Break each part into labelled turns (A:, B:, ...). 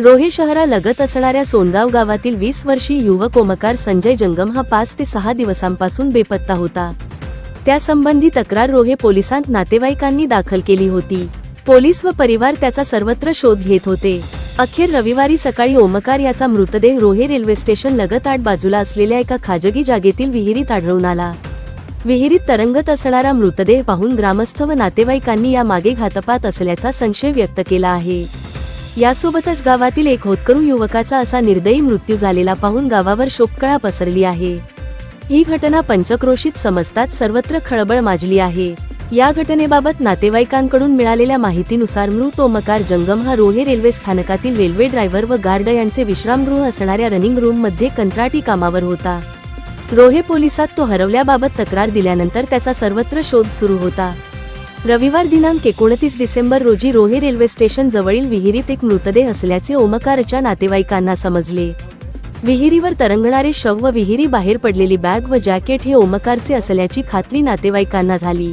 A: रोहे शहरालगत असणाऱ्या सोनगाव गावातील वीस वर्षीय युवक ओमकार संजय जंगम हा पाच ते सहा दिवसांपासून बेपत्ता होता. त्यासंबंधी तक्रार रोहे पोलिसांत नातेवाईकांनी दाखल केली होती. पोलीस व परिवार त्याचा सर्वत्र शोध घेत होते. अखेर रविवारी सकाळी ओमकार याचा मृतदेह रोहे रेल्वे स्टेशन लगत आठ बाजूला असलेल्या एका खाजगी जागेतील विहिरीत आढळून आला. विहिरीत तरंगत असणारा मृतदेह पाहून ग्रामस्थ व नातेवाईकांनी या मागे घातपात असल्याचा संशय व्यक्त केला आहे. यासोबतच गावातील एक होतकरू युवकाचा असा निर्दयी मृत्यू झालेला पाहून गावावर शोककळा पसरली आहे. ही घटना पंचक्रोशीत समजतात सर्वत्र खळबळ माजली आहे. या घटनेबाबत नातेवाईकांकडून मिळालेल्या माहितीनुसार मृत ओमकार जंगम हा रोहे रेल्वे स्थानकातील रेल्वे ड्रायव्हर व गार्ड यांचे विश्रामगृह असणाऱ्या रनिंग रूममध्ये कंत्राटी कामावर होता. रोहे पोलिसात तो हरवल्याबाबत तक्रार दिल्यानंतर त्याचा सर्वत्र शोध सुरू होता. रविवार दिनांक एकोणतीस डिसेंबर रोजी रोहे रेल्वे स्टेशन जवळील विहिरीत एक मृतदेह असल्याचे ओमकारच्या नातेवाईकांना समजले. विहिरीवर तरंगणारे शव व विहिरी बाहेर पडलेली बॅग व जॅकेट हे ओमकारचे असल्याची खात्री नातेवाईकांना झाली.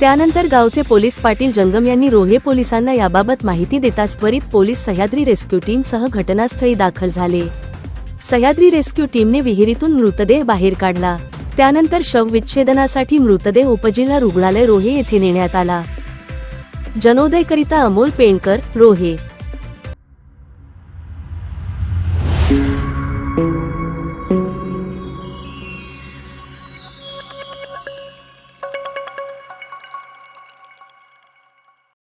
A: त्यानंतर गावचे पोलीस पाटील जंगम यांनी रोहे पोलिसांना याबाबत माहिती देताच त्वरित पोलीस सह्याद्री रेस्क्यू टीम सह घटनास्थळी दाखल झाले. सह्याद्री रेस्क्यू टीमने विहिरीतून मृतदेह बाहेर काढला. त्यानंतर शवविच्छेदनासाठी मृतदेह उपजिल्हा रुग्णालय रोहे येथे नेण्यात आला. जनोदयकरिता अमोल पेणकर रोहे